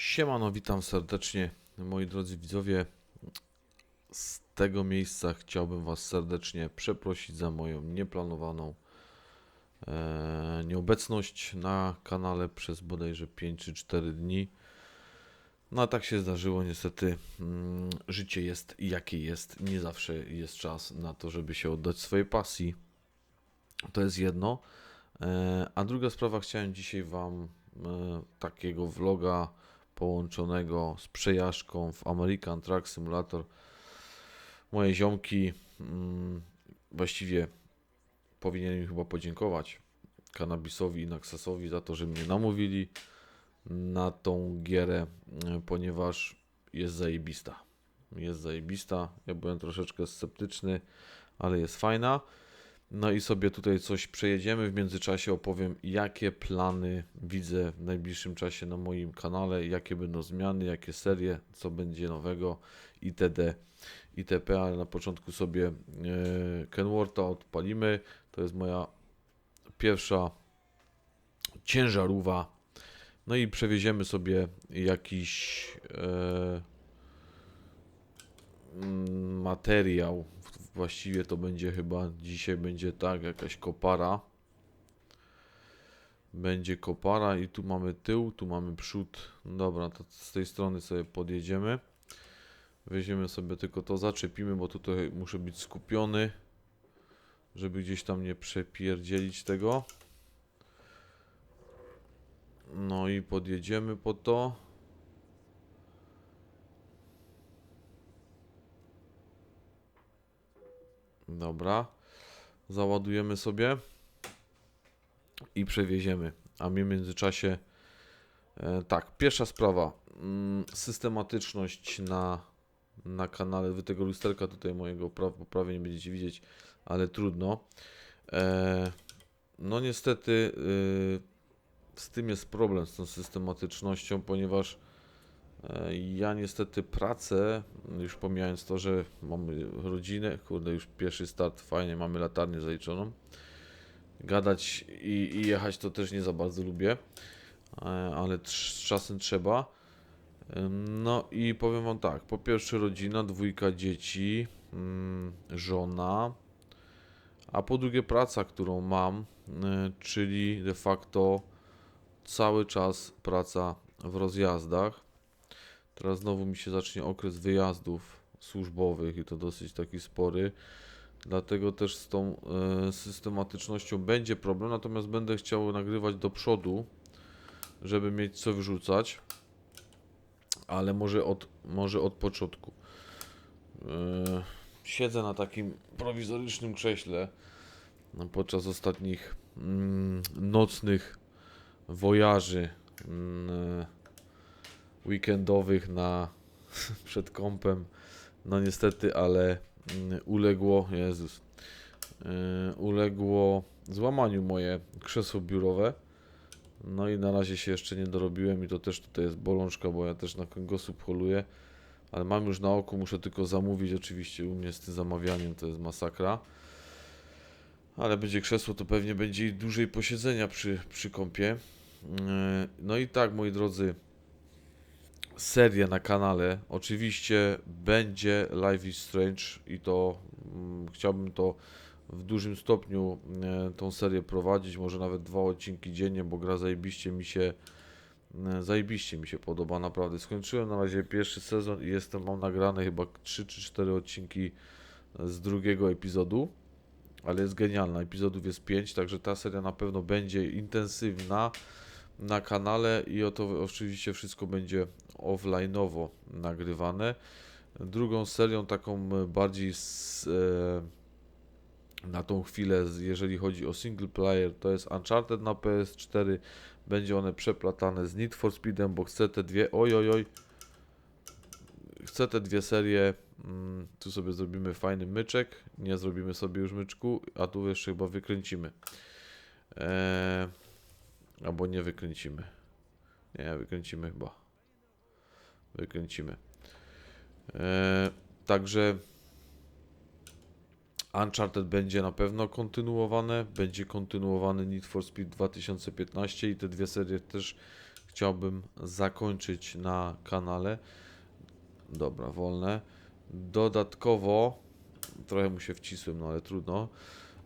Siemano, witam serdecznie, moi drodzy widzowie. Z tego miejsca chciałbym Was serdecznie przeprosić za moją nieplanowaną e, nieobecność na kanale przez bodajże 5 czy 4 dni. No a tak się zdarzyło, niestety mm, życie jest jakie jest. Nie zawsze jest czas na to, żeby się oddać swojej pasji. To jest jedno. E, a druga sprawa, chciałem dzisiaj Wam e, takiego vloga połączonego z przejażdżką w American Truck Simulator. Moje ziomki, mm, właściwie powinienem chyba podziękować Cannabisowi i Naxasowi za to, że mnie namówili na tą gierę, e, ponieważ jest zajebista. Jest zajebista. Ja byłem troszeczkę sceptyczny, ale jest fajna. No i sobie tutaj coś przejedziemy. W międzyczasie opowiem, jakie plany widzę w najbliższym czasie na moim kanale, jakie będą zmiany, jakie serie, co będzie nowego itd. itp. Ale na początku sobie e, Kenwortha odpalimy. To jest moja pierwsza ciężarówka. No i przewieziemy sobie jakiś e, mm, materiał. Właściwie to będzie chyba dzisiaj będzie tak, jakaś kopara. Będzie kopara i tu mamy tył, tu mamy przód. Dobra, to z tej strony sobie podjedziemy. Weźmiemy sobie tylko to, zaczepimy, bo tutaj muszę być skupiony, żeby gdzieś tam nie przepierdzielić tego. No i podjedziemy po to. Dobra. Załadujemy sobie i przewieziemy. A my w międzyczasie e, tak, pierwsza sprawa. Mm, systematyczność na, na kanale. Wy tego lusterka tutaj mojego pra, po prawej nie będziecie widzieć, ale trudno. E, no niestety y, z tym jest problem, z tą systematycznością, ponieważ ja niestety pracę, już pomijając to, że mamy rodzinę, kurde, już pierwszy start, fajnie, mamy latarnię zaliczoną. Gadać i, i jechać to też nie za bardzo lubię, e, ale czasem trzeba. No i powiem wam tak, po pierwsze rodzina, dwójka dzieci, mm, żona, a po drugie praca, którą mam, y, czyli de facto cały czas praca w rozjazdach. Teraz znowu mi się zacznie okres wyjazdów służbowych i to dosyć taki spory. Dlatego też z tą e, systematycznością będzie problem, natomiast będę chciał nagrywać do przodu, żeby mieć co wyrzucać, ale może od, może od początku. E, siedzę na takim prowizorycznym krześle no, podczas ostatnich mm, nocnych wojaży mm, weekendowych na przed kąpem. No niestety, ale mm, uległo, Jezus, yy, uległo złamaniu moje krzesło biurowe. No i na razie się jeszcze nie dorobiłem i to też tutaj jest bolączka, bo ja też na kręgosłup holuję. Ale mam już na oku, muszę tylko zamówić. Oczywiście u mnie z tym zamawianiem to jest masakra. Ale będzie krzesło, to pewnie będzie i dłużej posiedzenia przy, przy kąpie. Yy, No i tak, moi drodzy, seria na kanale. Oczywiście będzie Life is Strange i to mm, chciałbym to w dużym stopniu e, tą serię prowadzić, może nawet dwa odcinki dziennie, bo gra zajebiście mi się e, zajebiście mi się podoba, naprawdę. Skończyłem na razie pierwszy sezon i jestem, mam nagrane chyba 3 czy 4 odcinki z drugiego epizodu, ale jest genialna. Epizodów jest 5, także ta seria na pewno będzie intensywna na kanale i oto oczywiście wszystko będzie offline'owo nagrywane. Drugą serią taką e, bardziej z, e, na tą chwilę, jeżeli chodzi o single player, to jest Uncharted na PS4. Będzie one przeplatane z Need for Speedem, bo chcę te dwie, oj oj oj, chcę te dwie serie, mm, tu sobie zrobimy fajny myczek, nie zrobimy sobie już myczku, a tu jeszcze chyba wykręcimy. Eee, Albo nie wykręcimy. Nie, wykręcimy chyba. Wykręcimy. E, także Uncharted będzie na pewno kontynuowane. Będzie kontynuowany Need for Speed 2015 i te dwie serie też chciałbym zakończyć na kanale. Dobra, wolne. Dodatkowo, trochę mu się wcisłem, no ale trudno.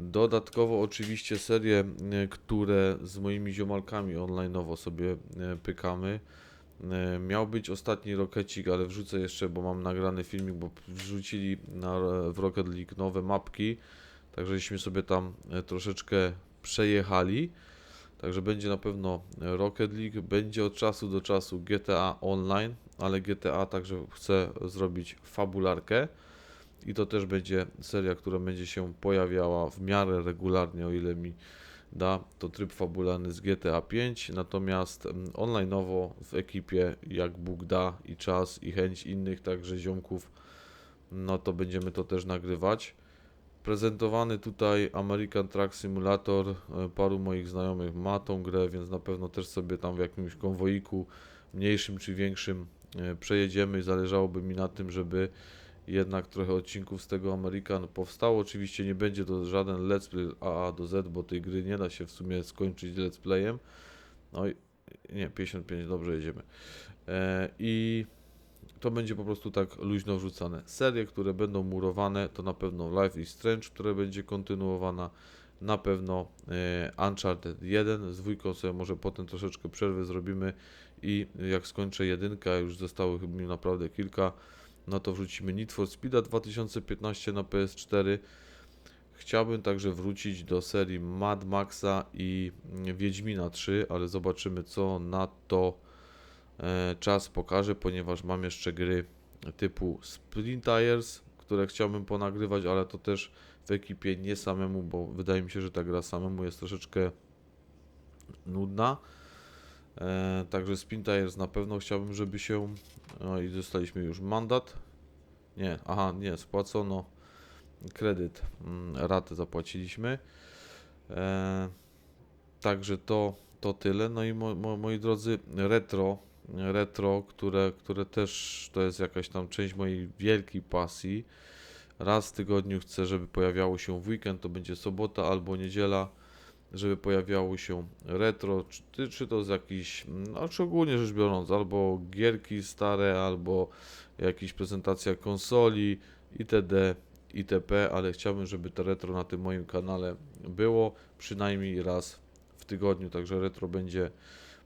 Dodatkowo oczywiście serie, e, które z moimi ziomalkami online'owo sobie e, pykamy. E, Miał być ostatni Rokecik, ale wrzucę jeszcze, bo mam nagrany filmik, bo wrzucili na, w Rocket League nowe mapki, także sobie tam troszeczkę przejechali. Także będzie na pewno Rocket League, będzie od czasu do czasu GTA Online, ale GTA także chcę zrobić fabularkę i to też będzie seria, która będzie się pojawiała w miarę regularnie, o ile mi da, to tryb fabularny z GTA 5, natomiast mm, online'owo w ekipie, jak Bóg da i czas i chęć innych także ziomków, no to będziemy to też nagrywać. Prezentowany tutaj American Truck Simulator, e, paru moich znajomych ma tą grę, więc na pewno też sobie tam w jakimś konwoiku, mniejszym czy większym, e, przejedziemy. Zależałoby mi na tym, żeby jednak trochę odcinków z tego American powstało. Oczywiście nie będzie to żaden let's play AA do Z, bo tej gry nie da się w sumie skończyć let's playem. No i nie, 55, dobrze jedziemy. E, I to będzie po prostu tak luźno wrzucane. Serie, które będą murowane, to na pewno Life is Strange, które będzie kontynuowana. Na pewno e, Uncharted 1 z dwójką sobie może potem troszeczkę przerwy zrobimy i jak skończę jedynkę, a już zostało mi naprawdę kilka, no to wrzucimy Need for Speeda 2015 na PS4. Chciałbym także wrócić do serii Mad Maxa i Wiedźmina 3, ale zobaczymy co na to e, czas pokaże, ponieważ mam jeszcze gry typu Sprint Tires, które chciałbym ponagrywać, ale to też w ekipie nie samemu, bo wydaje mi się, że ta gra samemu jest troszeczkę nudna. E, także Spin Tires na pewno chciałbym, żeby się. No i dostaliśmy już mandat. Nie, aha, nie, spłacono kredyt, mm, ratę zapłaciliśmy. E, także to, to tyle. No i mo, mo, moi drodzy, retro, retro, które, które też to jest jakaś tam część mojej wielkiej pasji. Raz w tygodniu chcę, żeby pojawiało się w weekend, to będzie sobota albo niedziela żeby pojawiało się retro, czy, czy to z jakiś, no czy ogólnie rzecz biorąc, albo gierki stare, albo jakaś prezentacja konsoli itd. itp., ale chciałbym, żeby to retro na tym moim kanale było przynajmniej raz w tygodniu, także retro będzie,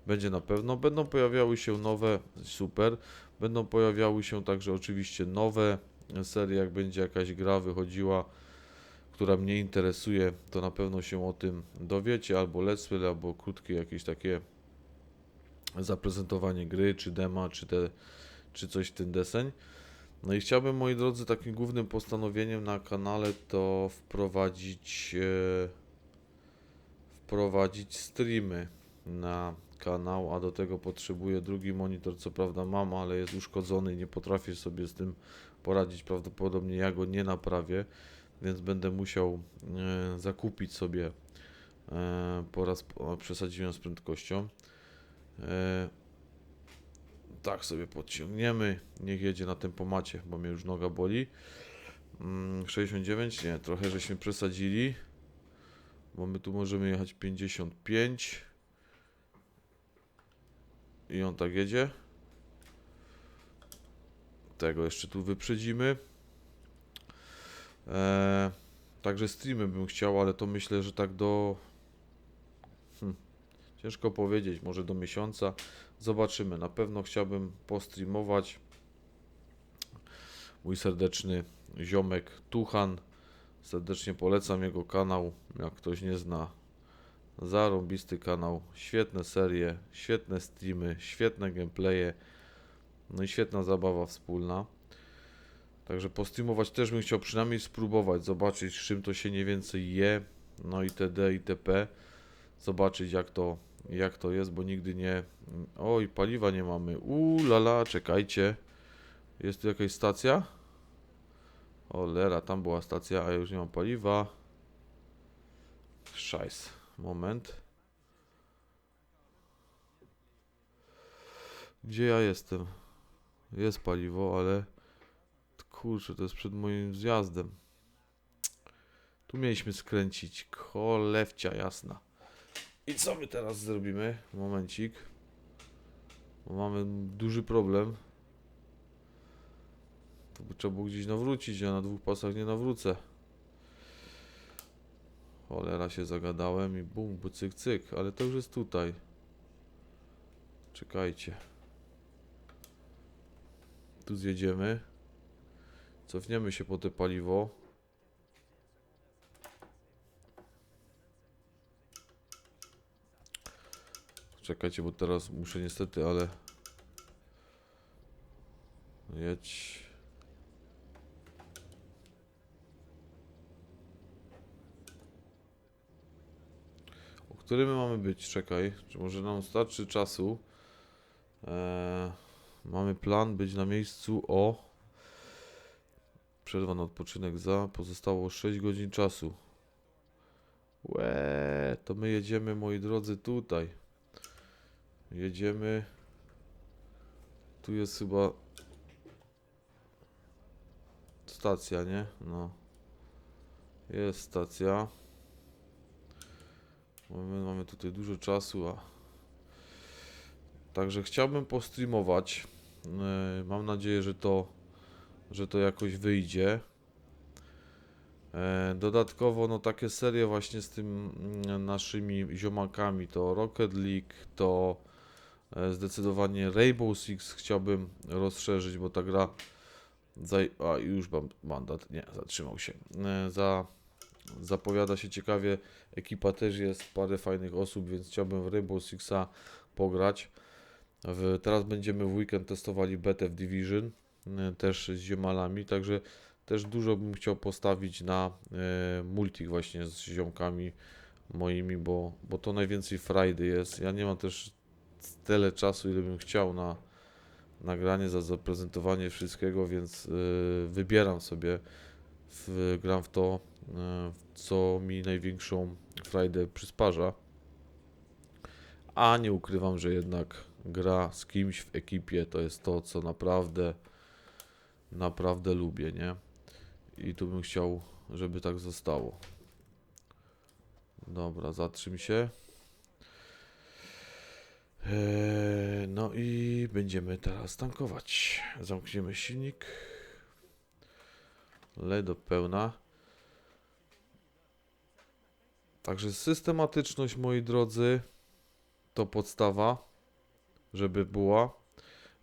będzie na pewno. Będą pojawiały się nowe, super, będą pojawiały się także oczywiście nowe serie, jak będzie jakaś gra wychodziła, która mnie interesuje, to na pewno się o tym dowiecie, albo let's play, albo krótkie jakieś takie zaprezentowanie gry, czy dema, czy, te, czy coś w ten deseń. No i chciałbym, moi drodzy, takim głównym postanowieniem na kanale to wprowadzić e, wprowadzić streamy na kanał, a do tego potrzebuję drugi monitor, co prawda mam, ale jest uszkodzony i nie potrafię sobie z tym poradzić, prawdopodobnie ja go nie naprawię więc będę musiał e, zakupić sobie e, po raz przesadziłem z prędkością. E, tak sobie podciągniemy. Niech jedzie na tempomacie, bo mnie już noga boli. Mm, 69, nie, trochę żeśmy przesadzili. Bo my tu możemy jechać 55. I on tak jedzie. Tego jeszcze tu wyprzedzimy. Eee, także streamy bym chciał, ale to myślę, że tak do. Hm, ciężko powiedzieć, może do miesiąca. Zobaczymy. Na pewno chciałbym postreamować. Mój serdeczny ziomek Tuchan. Serdecznie polecam jego kanał. Jak ktoś nie zna, zarąbisty kanał. Świetne serie, świetne streamy, świetne gameplaye. No i świetna zabawa wspólna. Także postreamować też bym chciał przynajmniej spróbować, zobaczyć z czym to się nie więcej je, no itd. itp. Zobaczyć jak to, jak to jest, bo nigdy nie... Oj, paliwa nie mamy. Uuu, lala, czekajcie. Jest tu jakaś stacja? O, lera, tam była stacja, a już nie mam paliwa. Szajs. Moment. Gdzie ja jestem? Jest paliwo, ale... Kurczę, to jest przed moim zjazdem. Tu mieliśmy skręcić. Kolewcia jasna. I co my teraz zrobimy? Momencik. mamy duży problem. To by trzeba było gdzieś nawrócić, ja na dwóch pasach nie nawrócę. Cholera się zagadałem i bum, bu cyk cyk, ale to już jest tutaj. Czekajcie. Tu zjedziemy. Cofniemy się po te paliwo. Czekajcie, bo teraz muszę niestety, ale... Jedź. O którym my mamy być? Czekaj, czy może nam starczy czasu? Eee, mamy plan być na miejscu o... Przerwa na odpoczynek za. Pozostało 6 godzin czasu. Łe, to my jedziemy, moi drodzy, tutaj. Jedziemy. Tu jest chyba stacja, nie? No. Jest stacja. Mamy, mamy tutaj dużo czasu, a Także chciałbym postreamować. Yy, Mam nadzieję, że to, że to jakoś wyjdzie. E, Dodatkowo, no takie serie właśnie z tym mm, naszymi ziomakami, to Rocket League, to e, zdecydowanie Rainbow Six chciałbym rozszerzyć, bo ta gra. A, już mam mandat, nie, zatrzymał się. E, Za... Zapowiada się ciekawie, ekipa też jest, parę fajnych osób, więc chciałbym w Rainbow Sixa pograć. W, teraz będziemy w weekend testowali betę w Division, też z ziomalami, także też dużo bym chciał postawić na e, multi właśnie z ziomkami moimi, bo, bo to najwięcej frajdy jest. Ja nie mam też tyle czasu, ile bym chciał na nagranie, za zaprezentowanie wszystkiego, więc e, wybieram sobie, w, gram w to, co mi największą frajdę przysparza. A nie ukrywam, że jednak gra z kimś w ekipie to jest to, co naprawdę, naprawdę lubię, nie? I tu bym chciał, żeby tak zostało. Dobra, zatrzym się. Eee, no i będziemy teraz tankować. Zamkniemy silnik. Lej do pełna. Także systematyczność, moi drodzy, to podstawa, żeby była.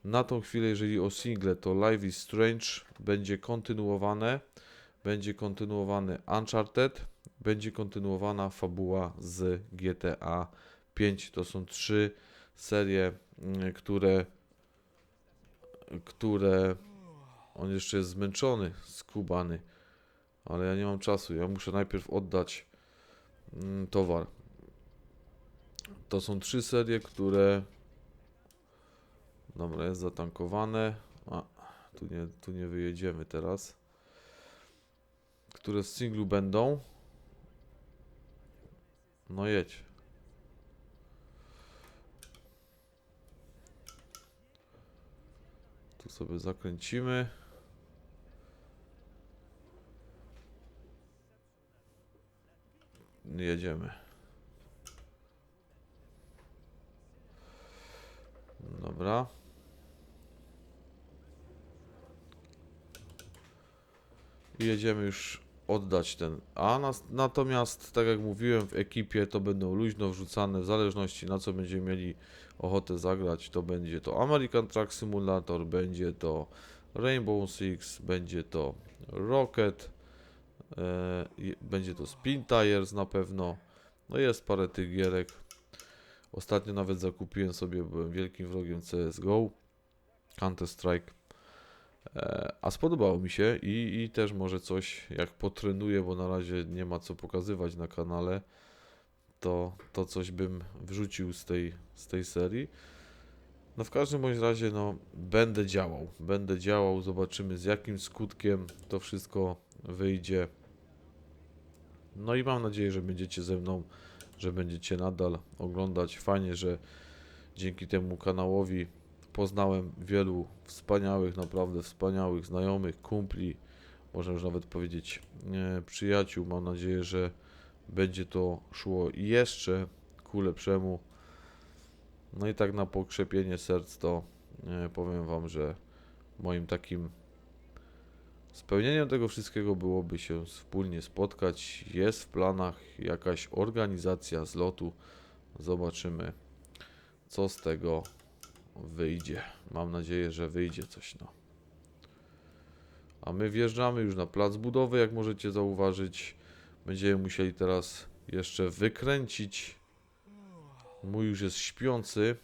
Na tą chwilę, jeżeli o single, to Life is Strange będzie kontynuowane. Będzie kontynuowany Uncharted. Będzie kontynuowana fabuła z GTA 5. To są trzy serie, mm, które które on jeszcze jest zmęczony, skubany, ale ja nie mam czasu. Ja muszę najpierw oddać mm, towar. To są trzy serie, które Dobra, jest zatankowane. A, tu nie, tu nie wyjedziemy teraz. Które z singlu będą? No jedź. Tu sobie zakręcimy. Jedziemy. Dobra. I jedziemy już oddać ten. A nas, natomiast, tak jak mówiłem, w ekipie to będą luźno wrzucane, w zależności na co będziemy mieli ochotę zagrać, to będzie to American Truck Simulator, będzie to Rainbow Six, będzie to Rocket, e, będzie to Spin Tires na pewno. No jest parę tych gierek. Ostatnio nawet zakupiłem sobie, byłem wielkim wrogiem CSGO, Counter Strike. E, A spodobało mi się i, i też może coś, jak potrenuję, bo na razie nie ma co pokazywać na kanale, to, to coś bym wrzucił z tej, z tej serii. No w każdym bądź razie, no będę działał, będę działał, zobaczymy z jakim skutkiem to wszystko wyjdzie. No i mam nadzieję, że będziecie ze mną, że będziecie nadal oglądać. Fajnie, że dzięki temu kanałowi poznałem wielu wspaniałych, naprawdę wspaniałych znajomych, kumpli, można już nawet powiedzieć e, przyjaciół. Mam nadzieję, że będzie to szło jeszcze ku lepszemu. No i tak na pokrzepienie serc to e, powiem Wam, że moim takim spełnieniem tego wszystkiego byłoby się wspólnie spotkać. Jest w planach jakaś organizacja zlotu. Zobaczymy, co z tego wyjdzie. Mam nadzieję, że wyjdzie coś. No. A my wjeżdżamy już na plac budowy, jak możecie zauważyć. Będziemy musieli teraz jeszcze wykręcić. Mój już jest śpiący.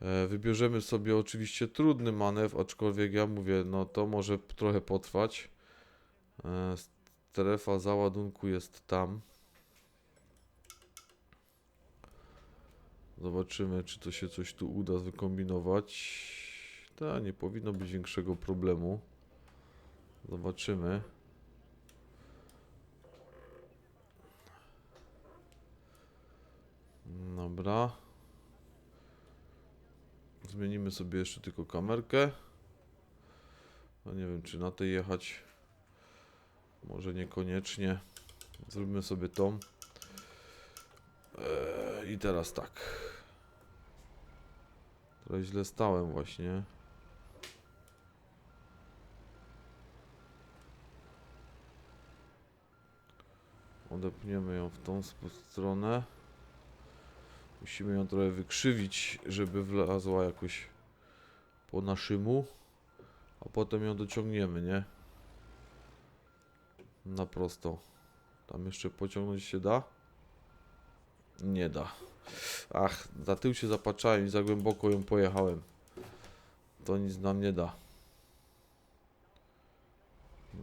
E, Wybierzemy sobie oczywiście trudny manewr, aczkolwiek ja mówię, no to może trochę potrwać. E, Strefa załadunku jest tam. Zobaczymy, czy to się coś tu uda wykombinować. Ta, nie powinno być większego problemu. Zobaczymy. Dobra. Zmienimy sobie jeszcze tylko kamerkę. No nie wiem, czy na tej jechać. Może niekoniecznie. Zróbmy sobie tą. Eee, I teraz tak. Trochę źle stałem właśnie. Odepniemy ją w tą stronę. Musimy ją trochę wykrzywić, żeby wlazła jakoś po naszemu. A potem ją dociągniemy, nie? Na prosto. Tam jeszcze pociągnąć się da? Nie da. Ach, za tył się zapatrzałem i za głęboko ją pojechałem. To nic nam nie da.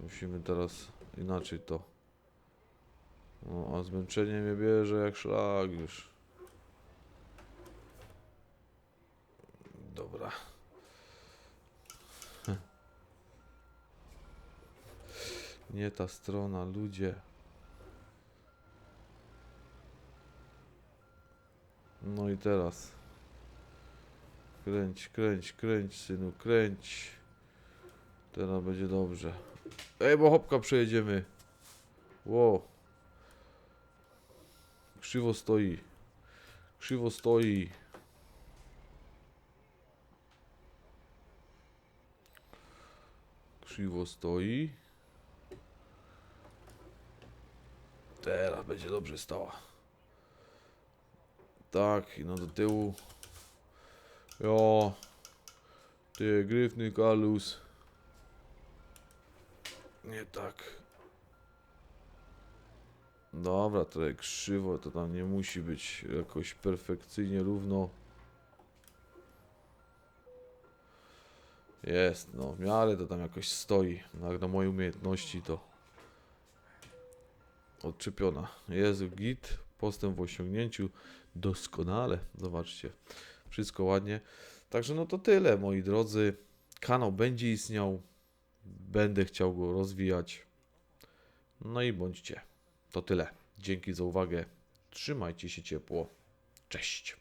Musimy teraz inaczej to. No, a zmęczenie mnie bierze jak szlak już. Dobra. Nie ta strona, ludzie. No i teraz. Kręć, kręć, kręć, synu, kręć. Teraz będzie dobrze. Ej, bo hopka przejedziemy. Wow. Krzywo stoi. Krzywo stoi. Krzywo stoi. Teraz będzie dobrze stała. Tak, i no do tyłu. Jo. Ty, gryfny kalus. Nie tak. Dobra, trochę krzywo, to tam nie musi być jakoś perfekcyjnie równo. Jest, no w miarę to tam jakoś stoi. Jak na moje umiejętności to odczepiona. Jezu, git, postęp w osiągnięciu, doskonale. Zobaczcie, wszystko ładnie. Także no to tyle, moi drodzy. Kanał będzie istniał, będę chciał go rozwijać. No i bądźcie. To tyle. Dzięki za uwagę. Trzymajcie się ciepło. Cześć.